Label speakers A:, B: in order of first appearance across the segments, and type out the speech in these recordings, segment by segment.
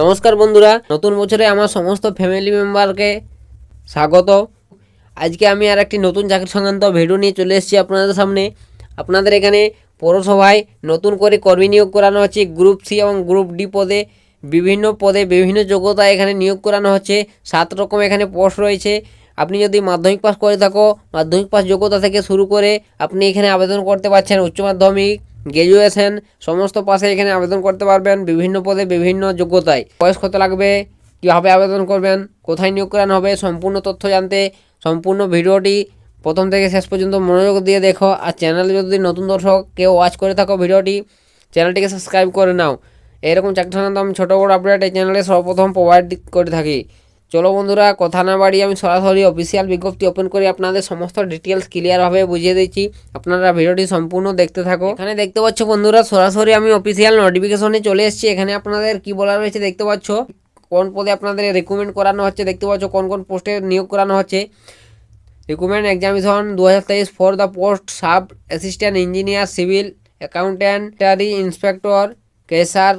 A: নমস্কার বন্ধুরা, নতুন বছরে আমার সমস্ত ফ্যামিলি মেম্বারকে স্বাগত। আজকে আমি আর একটি নতুন চাকরি সংক্রান্ত ভিডিও নিয়ে চলে এসেছি আপনাদের সামনে। আপনাদের এখানে পৌরসভায় নতুন করে কর্মী নিয়োগ করানো হচ্ছে গ্রুপ সি এবং গ্রুপ ডি পদে। বিভিন্ন পদে বিভিন্ন যোগ্যতা এখানে নিয়োগ করানো হচ্ছে, সাত রকম এখানে পোস্ট রয়েছে। আপনি যদি মাধ্যমিক পাস করে থাকো, মাধ্যমিক পাস যোগ্যতা থেকে শুরু করে আপনি এখানে আবেদন করতে পারছেন উচ্চ মাধ্যমিক। গ্র্যাজুয়েশন সমস্ত পাশে এখানে আবেদন করতে পারবেন বিভিন্ন পদে বিভিন্ন যোগ্যতায়। বয়স কত লাগবে? কীভাবে আবেদন করবেন? কোথায় নিয়োগ হবে? সম্পূর্ণ তথ্য জানতে সম্পূর্ণ ভিডিওটি প্রথম থেকে শেষ পর্যন্ত মনোযোগ দিয়ে দেখো। আর চ্যানেলে যদি নতুন দর্শক কেউ ওয়াচ করে থাকো ভিডিওটি চ্যানেলটিকে সাবস্ক্রাইব করে নাও। এরকম চাকরি আমি ছোটো বড় আপডেট এই চ্যানেলে সর্বপ্রথম প্রোভাইড করে থাকি। চলো বন্ধুরা, কথা না বাড়িয়ে আমি সরাসরি অফিসিয়াল বিজ্ঞপ্তি ওপেন করে আপনাদের সমস্ত ডিটেলস ক্লিয়ারভাবে বুঝিয়ে দিচ্ছি। আপনারা ভিডিওটি সম্পূর্ণ দেখতে থাকো। এখানে দেখতে পাচ্ছ বন্ধুরা, সরাসরি আমি অফিসিয়াল নোটিফিকেশনে চলে এসেছি। এখানে আপনাদের কি বলা রয়েছে দেখতে পাচ্ছ? কোন পদে আপনাদের রিক্রুটমেন্ট করানো হচ্ছে দেখতে পাচ্ছ? কোন কোন পোস্টে নিয়োগ করানো হচ্ছে? রিক্রুটমেন্ট এক্সামিনেশন দু হাজার তেইশ for the post sub assistant engineer civil অ্যাকাউন্ট্যান্টারি inspector কেসার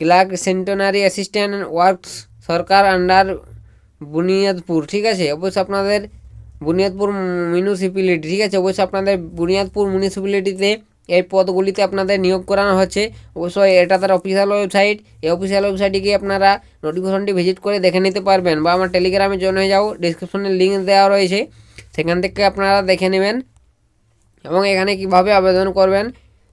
A: ক্লার্ক সেন্টেনারি অ্যাসিস্ট্যান্ট ওয়ার্কস সরকার আন্ডার বুনিয়াদপুর, ঠিক আছে? অবশ্যই আপনাদের বুনিয়াদপুর মিউনিসিপ্যালিটি ঠিক আছে? অবশ্যই আপনাদের বুনিয়াদপুর মিউনিসিপ্যালিটিতে এই পদগুলিতে আপনাদের নিয়োগ করানো হচ্ছে। অবশ্যই এটা তার অফিসিয়াল ওয়েবসাইট এই অফিসিয়াল ওয়েবসাইটে গিয়ে আপনারা নোটিফিকেশনটি ভিজিট করে দেখে নিতে পারবেন বা আমার টেলিগ্রামে জয়েন হয়ে যাও। ডিসক্রিপশনে লিঙ্ক দেওয়া রয়েছে। সেখান থেকে আপনারা দেখে নেবেন এবং এখানে কীভাবে আবেদন করবেন,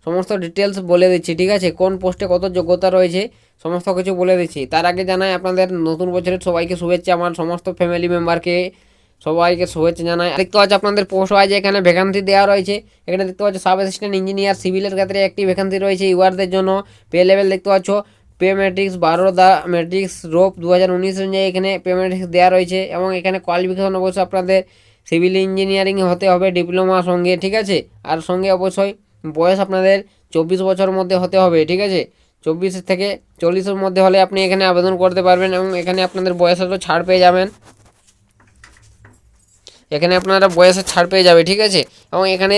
A: সমস্ত ডিটেলস বলে দিচ্ছি, ঠিক আছে? কোন পোস্টে কত যোগ্যতা রয়েছে সমস্ত কিছু বলে দিচ্ছি। তার আগে জানাই আপনাদের নতুন বছরের সবাইকে শুভেচ্ছা, আমার সমস্ত ফ্যামিলি মেম্বারকে সবাইকে শুভেচ্ছা জানাই। দেখতে পাচ্ছি আপনাদের পোস্ট ওয়াইজ এখানে ভ্যাকান্সি দেওয়া রয়েছে। এখানে দেখতে পাচ্ছ সাব অ্যাসিস্ট্যান্ট ইঞ্জিনিয়ার সিভিলের ক্ষেত্রে একটি ভ্যাকান্সি রয়েছে ইউআরদের জন্য। পে লেভেল দেখতে পাচ্ছ পে ম্যাট্রিক্স বারো দা ম্যাট্রিক্স রোপ দু হাজার উনিশ অনুযায়ী এখানে পে ম্যাট্রিক্স দেওয়া রয়েছে এবং এখানে কোয়ালিফিকেশন অবশ্যই আপনাদের সিভিল ইঞ্জিনিয়ারিং হতে হবে ডিপ্লোমা সঙ্গে, ঠিক আছে? আর সঙ্গে অবশ্যই বয়স আপনাদের চব্বিশ বছরের মধ্যে হতে হবে, ঠিক আছে? চব্বিশ থেকে চল্লিশের মধ্যে হলে আপনি এখানে আবেদন করতে পারবেন এবং এখানে আপনাদের বয়সেরও ছাড় পেয়ে যাবেন। এখানে আপনারা বয়সের ছাড় পেয়ে যাবে, ঠিক আছে? এবং এখানে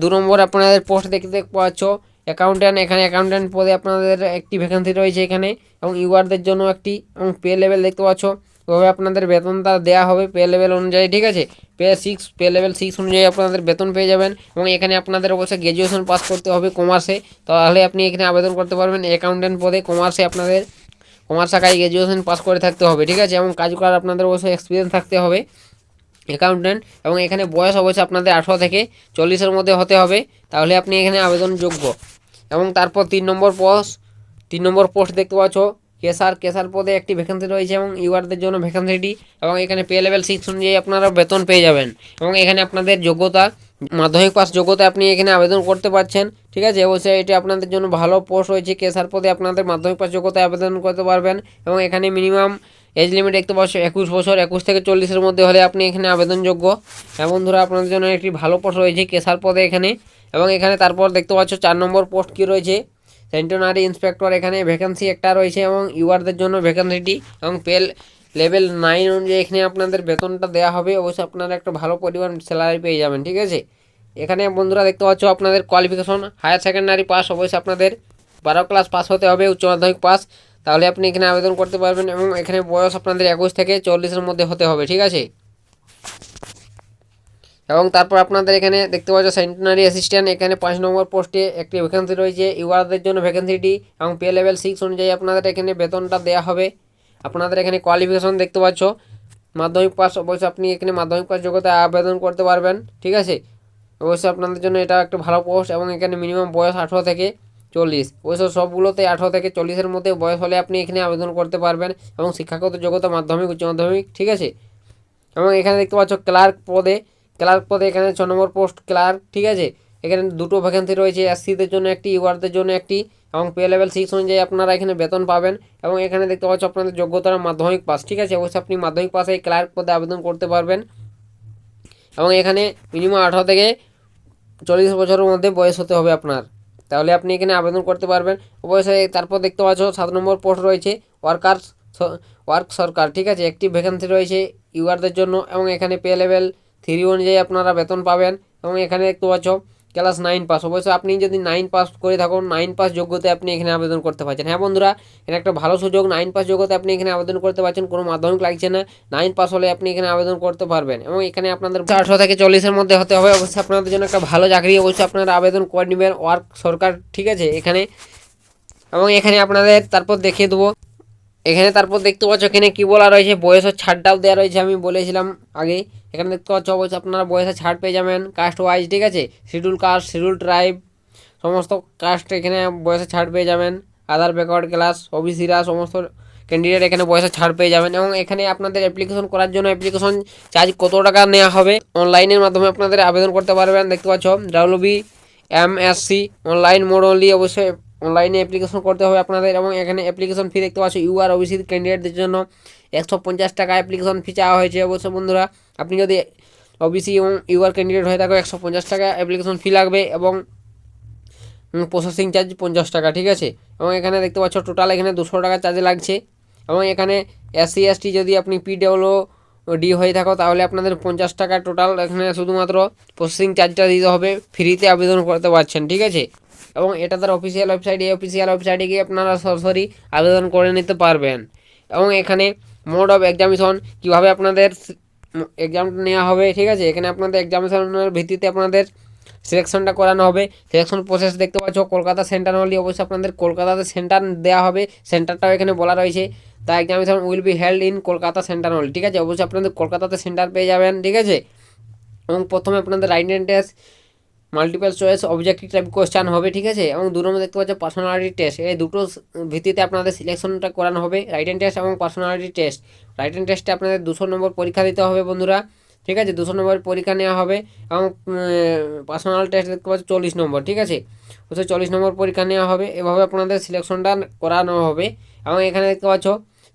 A: দু নম্বর আপনাদের পোস্ট দেখতে পাচ্ছ অ্যাকাউন্ট্যান্ট এখানে অ্যাকাউন্ট্যান্ট পদে আপনাদের একটি ভ্যাকেন্সি রয়েছে এখানে এবং ইউআরদের জন্য একটি এবং পে লেভেল দেখতে পাচ্ছ। ওভাবে আপনাদের বেতনটা দেওয়া হবে পে লেভেল অনুযায়ী, ঠিক আছে? Pay six pay level six অনুযায়ী আপনাদের বেতন পেয়ে যাবেন এবং এখানে আপনাদের অবশ্যই গ্র্যাজুয়েশন পাস করতে হবে কমার্সে তাহলে আপনি এখানে আবেদন করতে পারবেন অ্যাকাউন্ট্যান্ট পদে কমার্সে আপনাদের কমার্স শাখায় গ্র্যাজুয়েশন পাস করে থাকতে হবে, ঠিক আছে? এবং কাজ করার আপনাদের অবশ্যই এক্সপিরিয়েন্স থাকতে হবে অ্যাকাউন্ট্যান্ট এবং এখানে বয়স অবশ্যই আপনাদের আঠারো থেকে চল্লিশের মধ্যে হতে হবে। তাহলে আপনি এখানে আবেদনযোগ্য এবং তারপর তিন নম্বর পোস্ট তিন নম্বর পোস্ট দেখতে পাচ্ছ। কেসার কেসার পদে একটি ভ্যাকেন্সি রয়েছে এবং ইউআরদের জন্য ভ্যাকেন্সিটি এবং এখানে পে লেভেল সিক্স অনুযায়ী আপনারা বেতন পেয়ে যাবেন এবং এখানে আপনাদের যোগ্যতা, মাধ্যমিক পাস যোগ্যতা আপনি এখানে আবেদন করতে পারছেন, ঠিক আছে? অবশ্যই এটি আপনাদের জন্য ভালো পোস্ট রয়েছে, কেসার পদে আপনাদের মাধ্যমিক পাস যোগ্যতায় আবেদন করতে পারবেন এবং এখানে মিনিমাম এজ লিমিট দেখতে পাচ্ছ, একুশ বছর, একুশ থেকে চল্লিশের মধ্যে হলে আপনি এখানে আবেদনযোগ্য। হ্যাঁ বন্ধুরা, আপনাদের জন্য একটি ভালো পোস্ট রয়েছে, কেসার পদে এখানে এবং এখানে তারপর দেখতে পাচ্ছ, চার নম্বর পোস্ট কী রয়েছে? সেন্টেনারি ইন্সপেক্টর এখানে ভ্যাকেন্সি একটা রয়েছে এবং ইউআরদের জন্য ভ্যাকেন্সিটি এবং পেল লেভেল নাইন অনুযায়ী এখানে আপনাদের বেতনটা দেওয়া হবে। অবশ্যই আপনারা একটা ভালো পরিমাণ স্যালারি পেয়ে যাবেন, ঠিক আছে? এখানে বন্ধুরা দেখতে পাচ্ছ আপনাদের কোয়ালিফিকেশন হায়ার সেকেন্ডারি পাস অবশ্যই আপনাদের বারো ক্লাস পাস হতে হবে, উচ্চ মাধ্যমিক পাস তাহলে আপনি এখানে আবেদন করতে পারবেন এবং এখানে বয়স আপনাদের একুশ থেকে চল্লিশের মধ্যে হতে হবে, ঠিক আছে? এবং তারপর আপনাদের এখানে দেখতে পাচ্ছ সেন্টেনারি অ্যাসিস্ট্যান্ট এখানে পাঁচ নম্বর পোস্টে একটি ভ্যাকেন্সি রয়েছে। ইউআরদের জন্য ভ্যাকেন্সিটি এবং পে লেভেল সিক্স অনুযায়ী আপনাদের এখানে বেতনটা দেওয়া হবে। আপনাদের এখানে কোয়ালিফিকেশন দেখতে পাচ্ছ। মাধ্যমিক পাস অবশ্যই আপনি এখানে মাধ্যমিক পাস যোগ্যতায় আবেদন করতে পারবেন, ঠিক আছে? অবশ্যই আপনাদের জন্য এটা একটা ভালো পোস্ট এবং এখানে মিনিমাম বয়স আঠেরো থেকে চল্লিশ। অবশ্য সবগুলোতে আঠেরো থেকে চল্লিশের মধ্যে বয়স হলে আপনি এখানে আবেদন করতে পারবেন এবং শিক্ষাগত যোগ্যতা মাধ্যমিক, উচ্চ মাধ্যমিক, ঠিক আছে? এবং এখানে দেখতে পাচ্ছ ক্লার্ক পদে ক্লার্ক পদে এখানে ছ নম্বর পোস্ট ক্লার্ক, ঠিক আছে? এখানে দুটো ভ্যাকেন্সি রয়েছে, এসসিদের জন্য একটি, ইউআরদের জন্য একটি এবং পে লেভেল সিক্স অনুযায়ী আপনারা এখানে বেতন পাবেন এবং এখানে দেখতে পাচ্ছ আপনাদের যোগ্যতার মাধ্যমিক পাস, ঠিক আছে? অবশ্যই আপনি মাধ্যমিক পাসে এই ক্লার্ক পদে আবেদন করতে পারবেন এবং এখানে মিনিমাম আঠারো থেকে চল্লিশ বছরের মধ্যে বয়স হতে হবে আপনার। তাহলে আপনি এখানে আবেদন করতে পারবেন। অবশ্যই তারপর দেখতে পাচ্ছ সাত নম্বর পোস্ট রয়েছে ওয়ার্কার ওয়ার্ক সরকার, ঠিক আছে? একটি ভ্যাকেন্সি রয়েছে ইউআরদের জন্য এবং এখানে পে লেভেল থ্রি অনুযায়ী আপনারা বেতন পাবেন এবং এখানে দেখতে পাচ্ছ ক্লাস নাইন পাস অবশ্যই আপনি যদি নাইন পাস করে থাকুন নাইন পাস যোগ্যতায় আপনি এখানে আবেদন করতে পারছেন। হ্যাঁ বন্ধুরা এটা একটা ভালো সুযোগ নাইন পাস যোগ্যতায় আপনি এখানে আবেদন করতে পারছেন, কোনো মাধ্যমিক লাগছে না। নাইন পাস হলে আপনি এখানে আবেদন করতে পারবেন এবং এখানে আপনাদের আঠারো থেকে চল্লিশের মধ্যে হতে হবে। অবশ্যই আপনাদের জন্য একটা ভালো চাকরি অবশ্যই আপনারা আবেদন করে নেবেন। ওয়ার্ক সরকার, ঠিক আছে, এখানে। এবং এখানে আপনাদের, তারপর দেখিয়ে দেবো। এখানে তারপর দেখতে পাচ্ছ, এখানে কি বলা রয়েছে বয়সের ছাড়টাও দেওয়া রয়েছে, আমি বলেছিলাম আগে। এখানে দেখতে পাচ্ছ অবশ্যই আপনারা বয়সের ছাড় পেয়ে যাবেন কাস্ট ওয়াইজ ঠিক আছে? শিডিউল কাস্ট শিডিউল ট্রাইব সমস্ত কাস্ট এখানে বয়সে ছাড় পেয়ে যাবেন। আধার ব্যাকওয়ার্ড ক্লাস ওবিসিরা সমস্ত ক্যান্ডিডেট এখানে বয়সে ছাড় পেয়ে যাবেন। এবং এখানে আপনাদের অ্যাপ্লিকেশন করার জন্য অ্যাপ্লিকেশন চার্জ কত টাকা নেওয়া হবে? অনলাইনের মাধ্যমে আপনাদের আবেদন করতে পারবেন। দেখতে পাচ্ছ WB M S C online mode only অবশ্যই অনলাইনে অ্যাপ্লিকেশন করতে হবে আপনাদের এবং এখানে অ্যাপ্লিকেশন ফি দেখতে পাচ্ছ ইউআর ওবিসি ক্যান্ডিডেটদের জন্য একশো পঞ্চাশ টাকা অ্যাপ্লিকেশন ফি চাওয়া হয়েছে অবশ্য বন্ধুরা। আপনি যদি ওবিসি এবং ইউআর ক্যান্ডিডেট হয়ে থাকো, একশো পঞ্চাশ টাকা অ্যাপ্লিকেশন ফি লাগবে এবং প্রসেসিং চার্জ পঞ্চাশ টাকা, ঠিক আছে? এবং এখানে দেখতে পাচ্ছ টোটাল এখানে দুশো টাকা চার্জ লাগছে। এবং এখানে এসসি এসটি যদি আপনি পিডব্লিউ ডি হয়ে থাকো, তাহলে আপনাদের পঞ্চাশ টাকা টোটাল এখানে শুধুমাত্র প্রসেসিং চার্জটা দিতে হবে। ফ্রিতে আবেদন করতে পারছেন, ঠিক আছে? এবং এটা তার অফিসিয়াল ওয়েবসাইট এই অফিসিয়াল ওয়েবসাইটে গিয়ে আপনারা সরাসরি আবেদন করে নিতে পারবেন। এবং এখানে মোড অফ এক্সামিশন কীভাবে আপনাদের এক্সামটা নেওয়া হবে, ঠিক আছে? এখানে আপনাদের এক্সামিশনের ভিত্তিতে আপনাদের সিলেকশনটা করানো হবে। সিলেকশন প্রসেস দেখতে পাচ্ছ, কলকাতা সেন্টার হলে অবশ্যই আপনাদের কলকাতাতে সেন্টার দেওয়া হবে। সেন্টারটাও এখানে বলা রয়েছে। The examination will be held in Kolkata centre হল ঠিক আছে? অবশ্যই আপনাদের কলকাতাতে সেন্টার পেয়ে যাবেন, ঠিক আছে? এবং প্রথমে আপনাদের write test multiple choice objective type question হবে, ঠিক আছে? এবং দু নম্বর দেখতে পাচ্ছ পার্সোনালিটি টেস্ট এই দুটো ভিত্তিতে আপনাদের সিলেকশনটা করানো হবে রাইট হ্যান্ড টেস্ট এবং পার্সোনালিটি টেস্ট রাইট হ্যান্ড টেস্টে আপনাদের দুশো নম্বর পরীক্ষা দিতে হবে, বন্ধুরা। ঠিক আছে? দুশো নম্বর পরীক্ষা নেওয়া হবে এবং পার্সোনাল টেস্ট দেখতে পাচ্ছ চল্লিশ নম্বর, ঠিক আছে? ওই চল্লিশ নম্বর পরীক্ষা নেওয়া হবে, এভাবে আপনাদের সিলেকশনটা করানো হবে। এবং এখানে দেখতে পাচ্ছ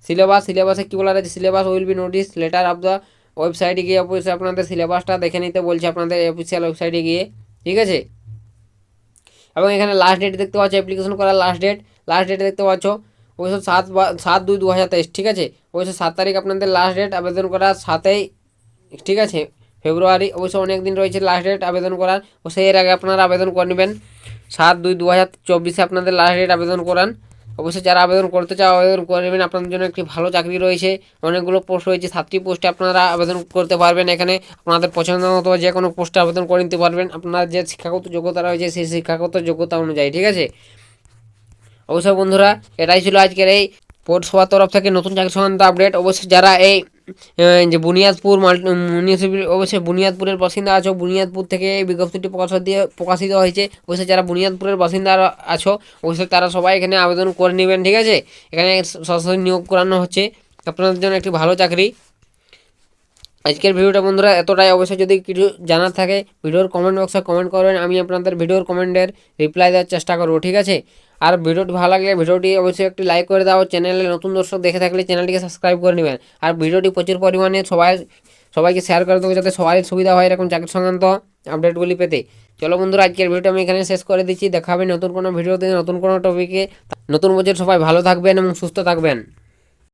A: সিলেবাস সিলেবাসে কী বলা রয়েছে syllabus will be notice letter of the ওয়েবসাইটে গিয়ে অবশ্যই আপনাদের সিলেবাসটা দেখে নিতে বলছে আপনাদের অফিসিয়াল ওয়েবসাইটে গিয়ে। ঠিক আছে? এবং এখানে লাস্ট ডেট দেখতে পাচ্ছ অ্যাপ্লিকেশন করার লাস্ট ডেট লাস্ট ডেট দেখতে পাচ্ছ, অবশ্য সাত সাত দুই দু হাজার তেইশ, ঠিক আছে? অবশ্য সাত তারিখ আপনাদের লাস্ট ডেট আবেদন করার সাতেই ঠিক আছে? ফেব্রুয়ারি, অবশ্য অনেক দিন রয়েছে লাস্ট ডেট আবেদন করার ও সেই এর আগে আপনারা আবেদন করে নেবেন। সাত দুই দু হাজার চব্বিশে আপনাদের লাস্ট ডেট আবেদন করান। অবশ্যই যারা আবেদন করতে চাও, আবেদন করবেন আপনাদের জন্য একটি ভালো চাকরি রয়েছে। অনেকগুলো পোস্ট রয়েছে। সাতটি পোস্টে আপনারা আবেদন করতে পারবেন এখানে। আপনাদের পছন্দ মতো যে কোনো পোস্টে আবেদন করে নিতে পারবেন। আপনার যে শিক্ষাগত যোগ্যতা রয়েছে, সেই শিক্ষাগত যোগ্যতা অনুযায়ী, ঠিক আছে? অবশ্যই বন্ধুরা, এটাই ছিল আজকের এই পৌরসভার তরফ থেকে নতুন চাকরি সংক্রান্ত আপডেট। অবশ্যই যারা এই যে বুনিয়াদপুর মিউনিসিপ্যালিটি অবশ্যই বুনিয়াদপুরের বাসিন্দা আছো। বুনিয়াদপুর থেকে এই বিজ্ঞপ্তিটি প্রকাশ দিয়ে প্রকাশিত হয়েছে। অবশ্যই যারা বুনিয়াদপুরের বাসিন্দা আছো, অবশ্যই তারা সবাই এখানে আবেদন করে নেবেন, ঠিক আছে? এখানে সরাসরি নিয়োগ করানো হচ্ছে। আপনাদের জন্য একটি ভালো চাকরি। আজকের ভিডিওটা বন্ধুরা এতটাই। অবশ্যই যদি কিছু জানার থাকে, ভিডিওর কমেন্ট বক্সে কমেন্ট করবেন। আমি আপনাদের ভিডিওর কমেন্টের রিপ্লাই দেওয়ার চেষ্টা করব, ঠিক আছে? আর ভিডিওটি ভালো লাগলে ভিডিওটি অবশ্যই একটি লাইক করে দাও। চ্যানেলে নতুন দর্শক দেখে থাকলে চ্যানেলটিকে সাবস্ক্রাইব করে নেবেন। আর ভিডিওটি প্রচুর পরিমাণে সবাই সবাইকে শেয়ার করে দেবো যাতে সবারই সুবিধা হয় এরকম চাকরি সংক্রান্ত আপডেটগুলি পেতে। চলো বন্ধুরা, আজকের ভিডিওটা আমি এখানে শেষ করে দিচ্ছি। দেখাবে নতুন কোনো ভিডিওতে নতুন কোনো টপিকে নতুন বছর সবাই ভালো থাকবেন এবং সুস্থ থাকবেন।